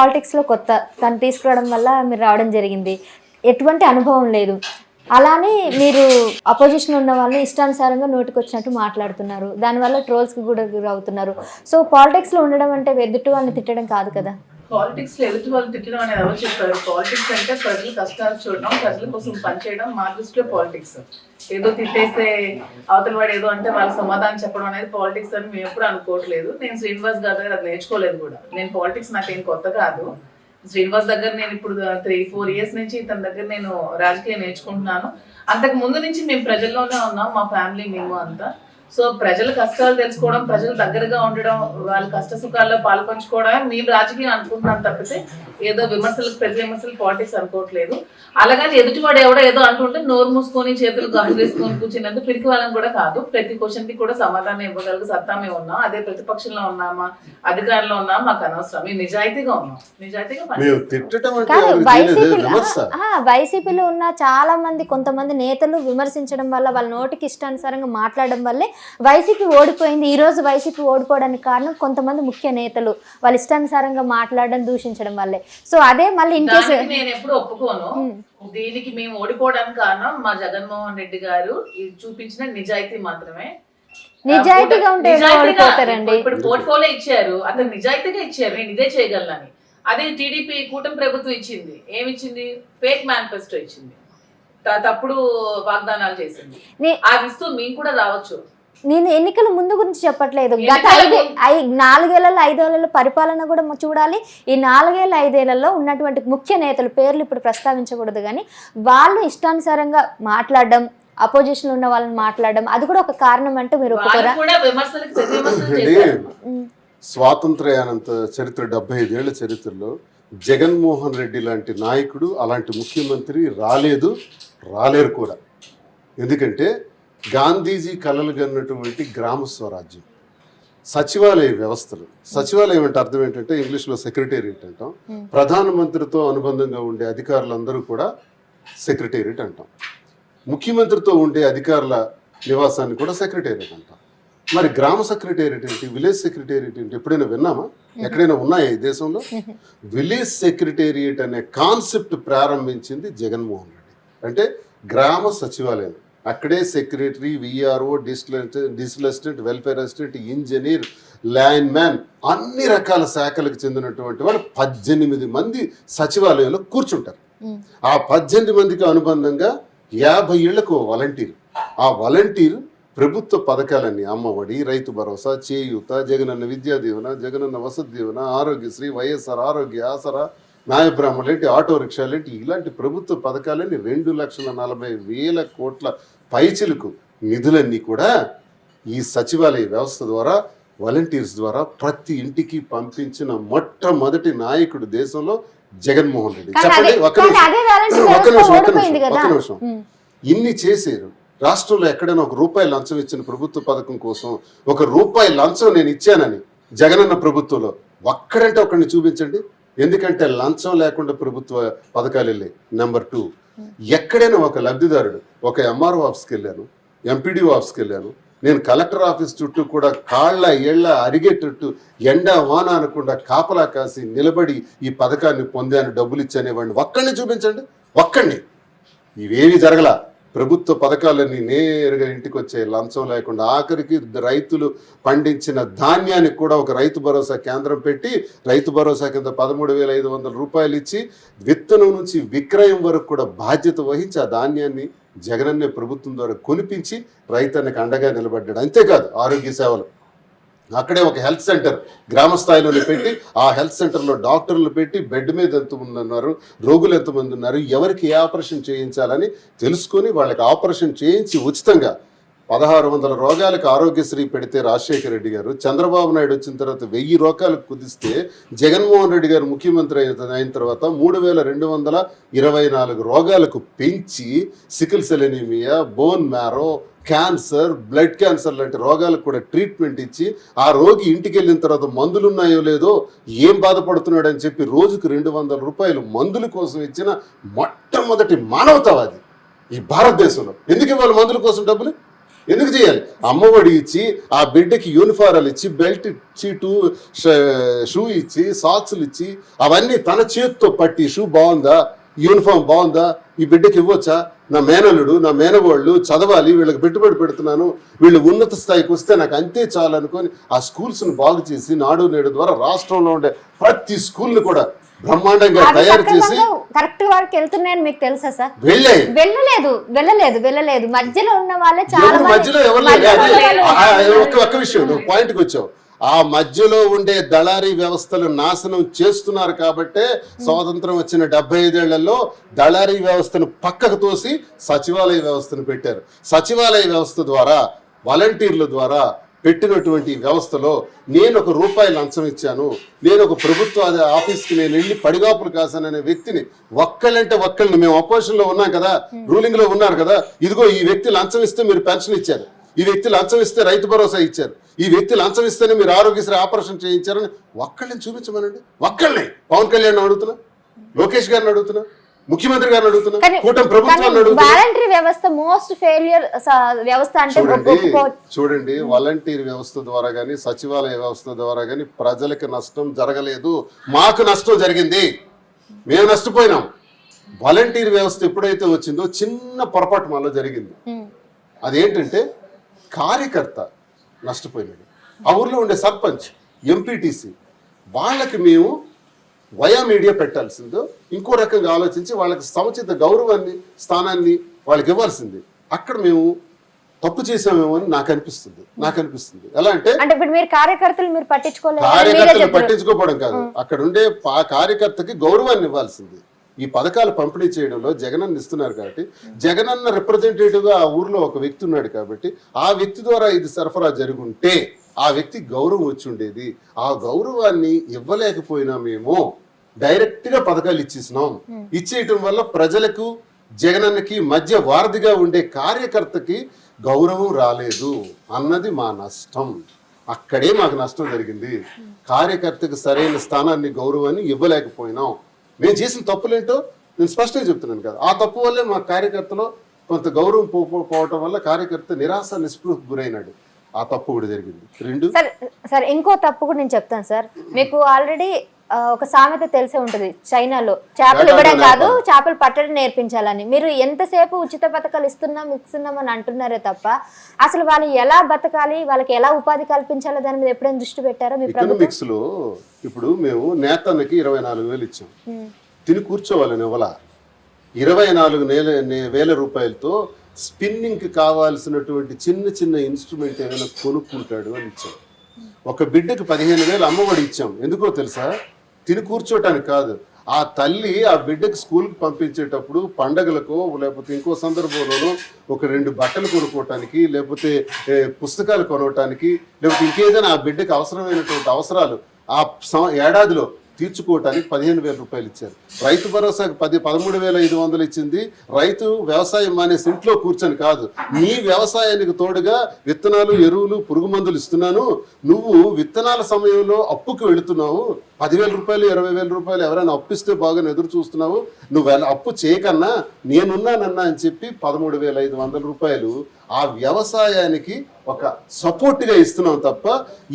పాలిటిక్స్లో కొత్త తను తీసుకురావడం వల్ల మీరు రావడం జరిగింది. ఎటువంటి అనుభవం లేదు. అలానే మీరు అపోజిషన్ ఉన్న వాళ్ళని ఇష్టానుసారంగా నోటికి వచ్చినట్టు మాట్లాడుతున్నారు. దానివల్ల ట్రోల్స్కి కూడా గురవుతున్నారు. సో పాలిటిక్స్లో ఉండడం అంటే ఎదుటి వాళ్ళని తిట్టడం కాదు కదా? పాలిటిక్స్లో ఎదుటి వాళ్ళు తిట్టడం అనేది ఎవరు చెప్పారు? పాలిటిక్స్ అంటే ప్రజలు కష్టాలు చూడడం ప్రజల కోసం పనిచేయడం మా దృష్టిలో పాలిటిక్స్. ఏదో తిట్టేస్తే అవతల వాడు ఏదో అంటే వాళ్ళ సమాధానం చెప్పడం అనేది పాలిటిక్స్ అని మేము ఎప్పుడు అనుకోవట్లేదు. నేను శ్రీనివాస్ గారి దగ్గర అది నేర్చుకోలేదు కూడా. నేను పాలిటిక్స్ నాకేం కొత్త కాదు. శ్రీనివాస్ దగ్గర నేను ఇప్పుడు త్రీ ఫోర్ ఇయర్స్ నుంచి ఇతని దగ్గర నేను రాజకీయం నేర్చుకుంటున్నాను. అంతకు ముందు నుంచి మేము ప్రజల్లోనే ఉన్నాం మా ఫ్యామిలీ మేము అంతా. సో ప్రజల కష్టాలు తెలుసుకోవడం ప్రజల దగ్గరగా ఉండడం వాళ్ళ కష్ట సుఖాల్లో పాల్పంచుకోవడమే మేము రాజకీయం అనుకుంటున్నాం తప్పితే ఏదో విమర్శలకు ప్రజల విమర్శలు పాలిటిక్స్ అనుకోవట్లేదు. అలాగని ఎదుటివాడు ఎవడో ఏదో అంటుంటే నోరు మూసుకొని చేతులు గాజు వేసుకొని కూర్చున్నందుకు పిరికి వాళ్ళని కూడా కాదు. ప్రతి క్వశ్చన్కి కూడా సమాధానం ఇవ్వగలిగే సత్తా మేము ఉన్నాం. అదే ప్రతిపక్షంలో ఉన్నామా అధికారంలో ఉన్నామా మాకు అనవసరం. మేము నిజాయితీగా ఉన్నాం. నిజాయితీగా వైసీపీలో ఉన్న చాలా మంది కొంతమంది నేతలు విమర్శించడం వల్ల వాళ్ళ నోటికి ఇష్టానుసారంగా మాట్లాడడం వల్లే వైసీపీ ఓడిపోయింది. ఈ రోజు వైసీపీ ఓడిపోవడానికి కారణం కొంతమంది ముఖ్య నేతలు వాళ్ళ ఇష్టానుసారంగా మాట్లాడడం దూషించడం వల్లే. సో అదే మళ్ళీ ఇన్ కేసు నేను ఎప్పుడు ఒప్పుకోను. దీనికి మేము ఓడిపోవడానికి కారణం మా జగన్మోహన్ రెడ్డి గారు చూపించిన నిజాయితీ మాత్రమే. నిజాయితీగా ఉంటే ఓడిపోతారండి? ఇప్పుడు పోర్ట్ఫోలియో ఇచ్చారు. అతను నిజాయితీగా ఇచ్చారు. నేను ఇదే చేయగలనని అదే టీడీపీ కూటమి ప్రభుత్వం ఇచ్చింది. ఏమి ఇచ్చింది ఫేక్ మేనిఫెస్టో ఇచ్చింది. తప్పుడు వాగ్దానాలు చేసింది. అది ఇస్తూ మేము కూడా రావచ్చు. నేను ఎన్నికల ముందు గురించి చెప్పట్లేదు. గత ఐదు నాలుగేళ్ళలో ఐదేళ్ళలో పరిపాలన కూడా చూడాలి. ఈ నాలుగేళ్ళ ఐదేళ్ళలో ఉన్నటువంటి ముఖ్య నేతలు పేర్లు ఇప్పుడు ప్రస్తావించకూడదు కానీ వాళ్ళు ఇష్టానుసారంగా మాట్లాడడం అపోజిషన్ ఉన్న వాళ్ళని మాట్లాడడం అది కూడా ఒక కారణం అంటే మీరు ఒప్పుకోరా. స్వాతంత్ర్యానంత చరిత్ర డెబ్బై ఐదేళ్ళ చరిత్రలో జగన్మోహన్ రెడ్డి లాంటి నాయకుడు అలాంటి ముఖ్యమంత్రి రాలేదు రాలేరు కూడా. ఎందుకంటే గాంధీజీ కలలు కన్నటువంటి గ్రామ స్వరాజ్యం. సచివాలయ వ్యవస్థలు. సచివాలయం అంటే అర్థం ఏంటంటే ఇంగ్లీష్లో సెక్రటేరియట్ అంటాం. Hmm. ప్రధానమంత్రితో అనుబంధంగా ఉండే అధికారులందరూ కూడా సెక్రటేరియట్ అంటాం. ముఖ్యమంత్రితో ఉండే అధికారుల నివాసాన్ని కూడా సెక్రటేరియట్ అంటాం. మరి గ్రామ సెక్రటేరియట్ ఏంటి? విలేజ్ సెక్రటేరియట్ ఏంటి? ఎప్పుడైనా విన్నామా? ఎక్కడైనా ఉన్నాయా ఈ దేశంలో? విలేజ్ సెక్రటేరియట్ అనే కాన్సెప్ట్ ప్రారంభించింది జగన్మోహన్ రెడ్డి. అంటే గ్రామ సచివాలయం. అక్కడే secretary VRO digital digital assistant welfare assistant engineer land man అన్ని రకాల శాఖలకు చెందినటువంటి వాళ్ళు పద్దెనిమిది మంది సచివాలయంలో కూర్చుంటారు. ఆ పద్దెనిమిది మందికి అనుబంధంగా యాభై ఏళ్ళకు వాలంటీర్ ఆ వాలంటీర్ ప్రభుత్వ పథకాలన్నీ అమ్మఒడి రైతు భరోసా చేయూత జగనన్న విద్యా దీవెన జగనన్న వసతి దీవెన ఆరోగ్యశ్రీ వైఎస్ఆర్ ఆరోగ్య ఆసరా న్యాయబ్రాహ్మణులు ఏంటి ఆటో రిక్షాలు ఏంటి ఇలాంటి ప్రభుత్వ పథకాలన్నీ రెండు లక్షల నలభై వేల కోట్ల పైచిలకు నిధులన్నీ కూడా ఈ సచివాలయ వ్యవస్థ ద్వారా వాలంటీర్స్ ద్వారా ప్రతి ఇంటికి పంపించిన మొట్టమొదటి నాయకుడు దేశంలో జగన్మోహన్ రెడ్డి. చెప్పండి ఒక్క కానీ నిమిషం. ఒక్క వ్యవస్థ నిమిషం, ఒక్క ఓడిపోయింది నిమిషం, ఒక్క నిమిషం. ఇన్ని చేశారు. రాష్ట్రంలో ఎక్కడైనా ఒక రూపాయి లంచం ఇచ్చిన ప్రభుత్వ పథకం కోసం ఒక రూపాయి లంచం నేను ఇచ్చానని జగనన్న ప్రభుత్వంలో ఒక్కడంటే ఒకరిని చూపించండి. ఎందుకంటే లంచం లేకుండా ప్రభుత్వ పథకాలు వెళ్ళాయి. నెంబర్ టూ ఎక్కడైనా ఒక లబ్ధిదారుడు ఒక ఎంఆర్ఓ ఆఫీస్కి వెళ్ళాను ఎంపీడీఓ ఆఫీస్కి వెళ్ళాను నేను కలెక్టర్ ఆఫీస్ చుట్టూ కూడా కాళ్ళ ఏళ్ళ అరిగేటట్టు ఎండ వాన అనకుండా కాపలా కాసి నిలబడి ఈ పథకాన్ని పొందాను డబ్బులు ఇచ్చానేవాడిని ఒక్కడిని చూపించండి. ఒక్కడిని. ఇవేవి జరగలా. ప్రభుత్వ పథకాలన్నీ నేరుగా ఇంటికి వచ్చే లంచం లేకుండా ఆఖరికి రైతులు పండించిన ధాన్యానికి కూడా ఒక రైతు భరోసా కేంద్రం పెట్టి రైతు భరోసా కింద పదమూడు వేల ఐదు వందల రూపాయలు ఇచ్చి విత్తనం నుంచి విక్రయం వరకు కూడా బాధ్యత వహించి ఆ ధాన్యాన్ని జగనన్నే ప్రభుత్వం ద్వారా కొనిపించి రైతన్నకు అండగా నిలబడ్డాడు. అంతేకాదు ఆరోగ్య సేవలు. అక్కడే ఒక హెల్త్ సెంటర్ గ్రామ స్థాయిలోనే పెట్టి ఆ హెల్త్ సెంటర్లో డాక్టర్లు పెట్టి బెడ్ మీద ఎంతమంది ఉన్నారు రోగులు ఎంతమంది ఉన్నారు ఎవరికి ఏ ఆపరేషన్ చేయించాలని తెలుసుకొని వాళ్ళకి ఆపరేషన్ చేయించి ఉచితంగా పదహారు వందల రోగాలకు ఆరోగ్యశ్రీ పెడితే రాజశేఖర రెడ్డి గారు చంద్రబాబు నాయుడు వచ్చిన తర్వాత వెయ్యి రోగాలకు కుదిస్తే జగన్మోహన్ రెడ్డి గారు ముఖ్యమంత్రి అయిన అయిన తర్వాత మూడు వేల రెండు వందల ఇరవై నాలుగు రోగాలకు పెంచి sickle cell anaemia bone marrow cancer blood cancer లాంటి రోగాలకు కూడా ట్రీట్మెంట్ ఇచ్చి ఆ రోగి ఇంటికి వెళ్ళిన తర్వాత మందులు ఉన్నాయో లేదో ఏం బాధపడుతున్నాడు అని చెప్పి రోజుకు రెండు వందల రూపాయలు మందుల కోసం ఇచ్చిన మొట్టమొదటి మానవతావాది ఈ భారతదేశంలో. ఎందుకు ఇవ్వాలి మందుల కోసం డబ్బులు? ఎందుకు చేయాలి? అమ్మఒడి ఇచ్చి ఆ బిడ్డకి యూనిఫారాలు ఇచ్చి బెల్ట్ ఇచ్చి టూ షూ ఇచ్చి సాక్స్లు ఇచ్చి అవన్నీ తన చేతితో పట్టి షూ బాగుందా? యూనిఫామ్ బాగుందా? ఈ బిడ్డకి ఇవ్వచ్చా? నా మేనల్లుడు నా మేనవాళ్ళు చదవాలి వీళ్ళకి పెట్టుబడి పెడుతున్నాను వీళ్ళు ఉన్నత స్థాయికి వస్తే నాకు అంతే చాలు అనుకొని ఆ స్కూల్స్ను బాగు చేసి నాడు నేడు ద్వారా రాష్ట్రంలో ఉండే ప్రతి స్కూల్ని కూడా బ్రహ్మాండంగా తయారు చేసి కరెక్ట్ వారికి వెళ్తున్నాయని మీకు తెలుసా సార్? వెళ్ళాయి. వెళ్ళలేదు వెళ్ళలేదు వెళ్ళలేదు. మధ్యలో ఉన్న వాళ్ళే చాలా మధ్యలో ఎవరు ఒక్క విషయం నువ్వు పాయింట్కి వచ్చావు. ఆ మధ్యలో ఉండే దళారీ వ్యవస్థలు నాశనం చేస్తున్నారు కాబట్టే స్వాతంత్రం వచ్చిన డెబ్బై ఐదేళ్ళలో దళారీ వ్యవస్థను పక్కకు తోసి సచివాలయ వ్యవస్థను పెట్టారు. సచివాలయ వ్యవస్థ ద్వారా వాలంటీర్ల ద్వారా పెట్టినటువంటి వ్యవస్థలో నేను ఒక రూపాయి లంచం ఇచ్చాను. నేను ఒక ప్రభుత్వ ఆఫీస్కి నేను వెళ్ళి పడిగాపులు కాసాననే వ్యక్తిని ఒక్కళ్ళంటే ఒక్కళ్ళని మేము అపోజిషన్లో ఉన్నాం కదా రూలింగ్లో ఉన్నారు కదా ఇదిగో ఈ వ్యక్తి లంచం ఇస్తే మీరు పెన్షన్ ఇచ్చారు. ఈ వ్యక్తి లంచం ఇస్తే రైతు భరోసా ఇచ్చారు. ఈ వ్యక్తి లంచం ఇస్తేనే మీరు ఆరోగ్యశ్రీ ఆపరేషన్ చేయించారని ఒక్కళ్ళని చూపించమనండి. ఒక్కళ్ళని. పవన్ కళ్యాణ్ అడుగుతున్నా లోకేష్ గారిని అడుగుతున్నా ముఖ్యమంత్రి గారిని అడుగుతున్నా కానీ కూటమి ప్రభుత్వాన్ని అడుగుతున్నా. వాలంటరీ వ్యవస్థ మోస్ట్ ఫెయిలియర్ వ్యవస్థ అంటే చూడండి వాలంటీర్ వ్యవస్థ ద్వారా గాని సచివాలయ వ్యవస్థ ద్వారా గాని ప్రజలకి నష్టం జరగలేదు. మాకు నష్టం జరిగింది. మేము నష్టపోయినాం. వాలంటీర్ వ్యవస్థ ఎప్పుడైతే వచ్చిందో చిన్న పొరపాటు మనలో జరిగింది. అదేంటంటే కార్యకర్త నష్టపోయినాడు ఆ ఊర్లో ఉండే సర్పంచ్ ఎంపీటీసీ వాళ్ళకి మేము వయా మీడియా పెట్టాల్సిందో ఇంకో రకంగా ఆలోచించి వాళ్ళకి సముచిత గౌరవాన్ని స్థానాన్ని వాళ్ళకి ఇవ్వాల్సింది. అక్కడ మేము తప్పు చేసామేమో అని నాకు అనిపిస్తుంది. నాకు అనిపిస్తుంది. ఎలా అంటే అంటే ఇప్పుడు మీరు కార్యకర్తలు మీరు పట్టించుకోలేదు మీరే కార్యకర్తలు చెప్పారు పట్టించుకోవడం కాదు. అక్కడ ఉండే కార్యకర్తకి గౌరవాన్ని ఇవ్వాల్సింది. ఈ పథకాలు పంపిణీ చేయడంలో జగనన్న ఇస్తున్నారు కాబట్టి జగనన్న రిప్రజెంటేటివ్గా ఆ ఊర్లో ఒక వ్యక్తి ఉన్నాడు కాబట్టి ఆ వ్యక్తి ద్వారా ఇది సరఫరా జరుగుంటే ఆ వ్యక్తి గౌరవం వచ్చి ఉండేది. ఆ గౌరవాన్ని ఇవ్వలేకపోయినా మేము డైరెక్ట్గా పథకాలు ఇచ్చేసినాం. ఇచ్చేయటం వల్ల ప్రజలకు జగనన్నకి మధ్య వారధిగా ఉండే కార్యకర్తకి గౌరవం రాలేదు అన్నది మా నష్టం. అక్కడే మాకు నష్టం జరిగింది. కార్యకర్తకు సరైన స్థానాన్ని గౌరవాన్ని ఇవ్వలేకపోయినాం. మేము చేసిన తప్పులేంటో నేను స్పష్టంగా చెప్తున్నాను కదా. ఆ తప్పు వల్లే మా కార్యకర్తలో కొంత గౌరవం పోవటం వల్ల కార్యకర్త నిరాశ నిస్పృహకు గురైనాడు. ఆ తప్పు కూడా జరిగింది. రెండు సార్ సార్ ఇంకో తప్పు కూడా నేను చెప్తాను సార్. మీకు ఆల్రెడీ ఒక సామెత తెలిసే ఉంటుంది చైనాలో. చేపలు ఇవ్వడం కాదు. చేపలు పట్టడం నేర్పించాలని. మీరు ఎంతసేపు ఉచిత పథకాలు ఇస్తున్నాం ఇస్తున్నాం అని అంటున్నారే తప్ప అసలు వాళ్ళు ఎలా బతకాలి వాళ్ళకి ఎలా ఉపాధి కల్పించాలో దాని మీద ఎప్పుడైనా దృష్టి పెట్టారో మీ ప్రభుత్వం? ఎకనామిక్స్లో ఇప్పుడు మేము నేతన్నకి ఇరవై నాలుగు వేలు ఇచ్చాం. తిని కూర్చోవాలని ఇవ్వాల. ఇరవై నాలుగు వేల రూపాయలతో స్పిన్నింగ్కి కావాల్సినటువంటి చిన్న చిన్న ఇన్స్ట్రుమెంట్ ఏమైనా కొనుక్కుంటాడు అని ఇచ్చాం. ఒక బిడ్డకి పదిహేను వేలు అమ్మఒడి ఇచ్చాం. ఎందుకో తెలుసా? తిని కూర్చోటానికి కాదు. ఆ తల్లి ఆ బిడ్డకి స్కూల్కి పంపించేటప్పుడు పండగలకో లేకపోతే ఇంకో సందర్భంలోనో ఒక రెండు బట్టలు కొనుక్కోవటానికి లేకపోతే పుస్తకాలు కొనవటానికి లేకపోతే ఇంకేదైనా ఆ బిడ్డకి అవసరమైనటువంటి అవసరాలు ఆ సం- ఏడాదిలో తీర్చుకోవటానికి పదిహేను వేల రూపాయలు ఇచ్చారు. రైతు భరోసాకి పది పదమూడు వేల ఐదు వందలు ఇచ్చింది. రైతు వ్యవసాయం మానేసి ఇంట్లో కూర్చొని కాదు నీ వ్యవసాయానికి తోడుగా విత్తనాలు ఎరువులు పురుగు మందులు ఇస్తున్నాను. నువ్వు విత్తనాల సమయంలో అప్పుకి వెళుతున్నావు. పదివేల రూపాయలు ఇరవై వేల రూపాయలు ఎవరైనా అప్పిస్తే బాగా ఎదురు చూస్తున్నావు. నువ్వు అప్పు చేయకన్నా నేనున్నానన్నా అని చెప్పి పదమూడు వేల ఐదు వందల రూపాయలు ఆ వ్యవసాయానికి ఒక సపోర్ట్గా ఇస్తున్నాం తప్ప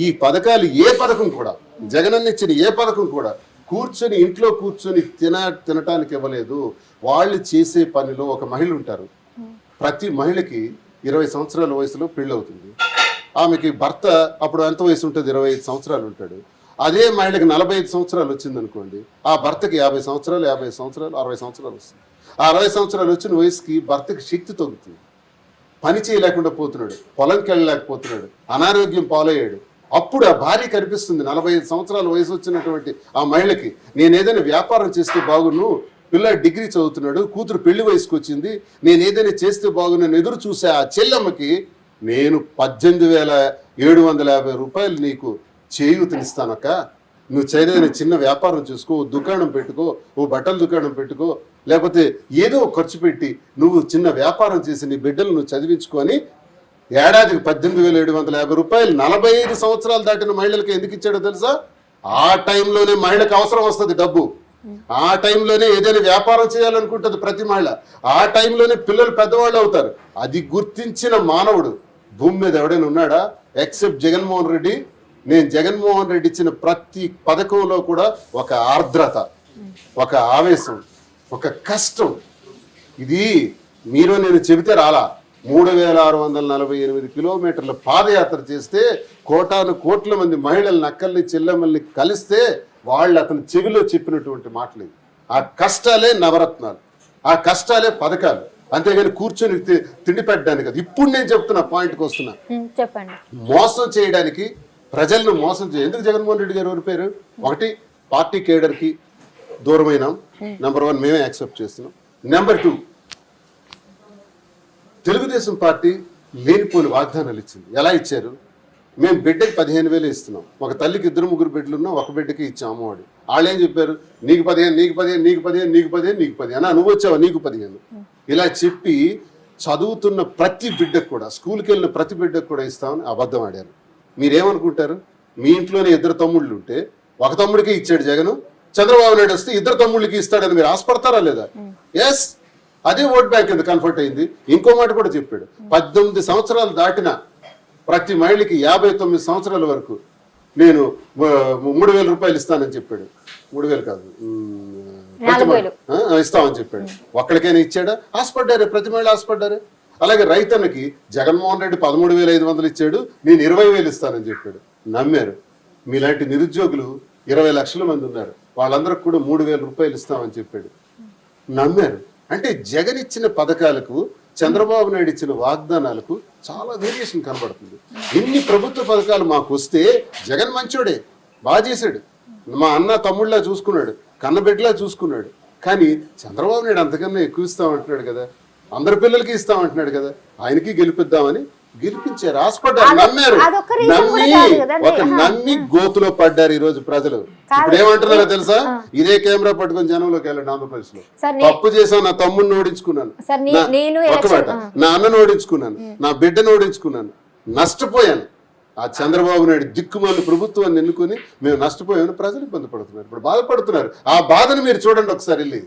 ఈ పథకాలు ఏ పథకం కూడా జగనన్న ఇచ్చిన ఏ పథకం కూడా కూర్చొని ఇంట్లో కూర్చొని తిన తినటానికి ఇవ్వలేదు. వాళ్ళు చేసే పనిలో ఒక మహిళ ఉంటారు. ప్రతి మహిళకి ఇరవై సంవత్సరాల వయసులో పెళ్ళి అవుతుంది ఆమెకి భర్త అప్పుడు ఎంత వయసు ఉంటుంది? ఇరవై ఐదు సంవత్సరాలు ఉంటాడు. అదే మహిళకి నలభై ఐదు సంవత్సరాలు వచ్చింది అనుకోండి ఆ భర్తకి యాభై సంవత్సరాలు యాభై సంవత్సరాలు అరవై సంవత్సరాలు వస్తుంది. ఆ అరవై సంవత్సరాలు వచ్చిన వయసుకి భర్తకి శక్తి తగ్గుతుంది. పని చేయలేకుండా పోతున్నాడు. పొలంకి వెళ్ళలేకపోతున్నాడు అనారోగ్యం పాలయ్యాడు. అప్పుడు ఆ భార్య కనిపిస్తుంది. నలభై ఐదు సంవత్సరాల వయసు వచ్చినటువంటి ఆ మహిళకి. నేను ఏదైనా వ్యాపారం చేస్తే బాగును పిల్ల డిగ్రీ చదువుతున్నాడు కూతురు పెళ్ళి వయసుకు వచ్చింది నేను ఏదైనా చేస్తే బాగున్నాను ఎదురు చూసే ఆ చెల్లెమ్మకి నేను పద్దెనిమిది వేల ఏడు వందల యాభై రూపాయలు నీకు చేయూతనిస్తానక్క. నువ్వు చైనా చిన్న వ్యాపారం చేసుకో దుకాణం పెట్టుకో ఓ బట్టల దుకాణం పెట్టుకో లేకపోతే ఏదో ఖర్చు పెట్టి నువ్వు చిన్న వ్యాపారం చేసి నీ బిడ్డలు నువ్వు చదివించుకొని ఏడాదికి పద్దెనిమిది వేల ఏడు వందల యాభై రూపాయలు నలభై ఐదు సంవత్సరాలు దాటిన మహిళలకు ఎందుకు ఇచ్చాడో తెలుసా? ఆ టైంలోనే మహిళకు అవసరం వస్తుంది డబ్బు. ఆ టైంలోనే ఏదైనా వ్యాపారం చేయాలనుకుంటుంది ప్రతి మహిళ. ఆ టైంలోనే పిల్లలు పెద్దవాళ్ళు అవుతారు. అది గుర్తించిన మానవుడు భూమి మీద ఎవడైనా ఉన్నాడా? ఎక్సెప్ట్ జగన్మోహన్ రెడ్డి. నేను జగన్మోహన్ రెడ్డి ఇచ్చిన ప్రతి పథకంలో కూడా ఒక ఆర్ద్రత ఒక ఆవేశం ఒక కష్టం. ఇది మీరు నేను చెబితే రాలా? మూడు వేల ఆరు వందల నలభై ఎనిమిది కిలోమీటర్ల పాదయాత్ర చేస్తే కోటాను కోట్ల మంది మహిళల్ని నక్కల్ని చెల్లెమ్మల్ని కలిస్తే వాళ్ళు అతని చెవిలో చెప్పినటువంటి మాటలు. ఆ కష్టాలే నవరత్నాలు ఆ కష్టాలే పథకాలు. అంతేగాని కూర్చొని తిండి పెట్టడానికి కాదు. ఇప్పుడు నేను చెప్తున్నా పాయింట్కి వస్తున్నా. చెప్పండి. మోసం చేయడానికి ప్రజలను మోసం చేయ ఎందుకు జగన్మోహన్ రెడ్డి గారు ఓడిపోయారు ఒకటి పార్టీ కేడర్కి దూరమైనాం. నెంబర్ వన్ మేమే యాక్సెప్ట్ చేస్తున్నాం. నెంబర్ టూ తెలుగుదేశం పార్టీ లేనిపోని వాగ్దానాలు ఇచ్చింది. ఎలా ఇచ్చారు? మేము బిడ్డకి పదిహేను వేలు ఇస్తున్నాం. ఒక తల్లికి ఇద్దరు ముగ్గురు బిడ్డలు ఉన్నా ఒక బిడ్డకి ఇచ్చాం అమ్మఒడి. వాళ్ళు ఏం చెప్పారు? నీకు పదిహేను నీకు పదిహేను నీకు పదిహేను నీకు పదిహేను నీకు పదిహేను నువ్వు వచ్చావా? నీకు పదిహేను. ఇలా చెప్పి చదువుతున్న ప్రతి బిడ్డకు కూడా స్కూల్కి వెళ్ళిన ప్రతి బిడ్డకు కూడా ఇస్తామని అబద్ధం ఆడారు. మీరేమనుకుంటారు? మీ ఇంట్లోనే ఇద్దరు తమ్ముళ్ళు ఉంటే ఒక తమ్ముడికి ఇచ్చాడు జగన్ చంద్రబాబు నాయుడు వస్తే ఇద్దరు తమ్ముళ్ళకి ఇస్తాడని మీరు ఆశపడతారా లేదా? ఎస్ అదే ఓట్ బ్యాంక్ కింద కన్ఫర్ట్ అయింది. ఇంకో మాట కూడా చెప్పాడు. పద్దెనిమిది సంవత్సరాలు దాటిన ప్రతి మహిళకి యాభై తొమ్మిది సంవత్సరాల వరకు నేను మూడు వేల రూపాయలు ఇస్తానని చెప్పాడు. మూడు వేలు కాదు ఇస్తామని చెప్పాడు. ఒక్కడికైనా ఇచ్చాడా? ఆశపడ్డారే ప్రతి మహిళ ఆశపడ్డారే. అలాగే రైతన్నకి జగన్మోహన్ రెడ్డి పదమూడు వేల ఐదు వందలు ఇచ్చాడు నేను ఇరవై వేలు ఇస్తానని చెప్పాడు. నమ్మారు. మీలాంటి నిరుద్యోగులు ఇరవై లక్షల మంది ఉన్నారు. వాళ్ళందరికి కూడా మూడు వేల రూపాయలు ఇస్తామని చెప్పాడు. నమ్మారు. అంటే జగన్ ఇచ్చిన పథకాలకు చంద్రబాబు నాయుడు ఇచ్చిన వాగ్దానాలకు చాలా వేరియేషన్ కనబడుతుంది. ఇన్ని ప్రభుత్వ పథకాలు మాకు వస్తే జగన్ మంచోడే బాగా చేశాడు. మా అన్న తమ్ముళ్ళ చూసుకున్నాడు కన్నబిడ్డలా చూసుకున్నాడు. కానీ చంద్రబాబు నాయుడు అంతకన్నా ఎక్కువ ఇస్తామంటున్నాడు కదా. అందరి పిల్లలకి ఇస్తామంటున్నాడు కదా. ఆయనకి గెలిపిద్దామని గెలిపించారు నమ్మారు. కూడా నమ్మి. ఒక నమ్మి గోతులో పడ్డారు ఈ రోజు ప్రజలు. ఇప్పుడు ఏమంటున్నారో తెలుసా? ఇదే కెమెరా పట్టుకొని జనంలోకి వెళ్ళండి ఆంధ్రప్రదేశ్లో తప్పు చేశాను నా తమ్ముడిని ఓడించుకున్నాను. మాట నా అన్నను ఓడించుకున్నాను నా బిడ్డను ఓడించుకున్నాను. నష్టపోయాను. ఆ చంద్రబాబు నాయుడు దిక్కుమాలి ప్రభుత్వాన్ని ఎన్నుకొని మేము నష్టపోయామని ప్రజలు ఇబ్బంది పడుతున్నారు. ఇప్పుడు బాధపడుతున్నారు. ఆ బాధను మీరు చూడండి ఒకసారి వెళ్ళి.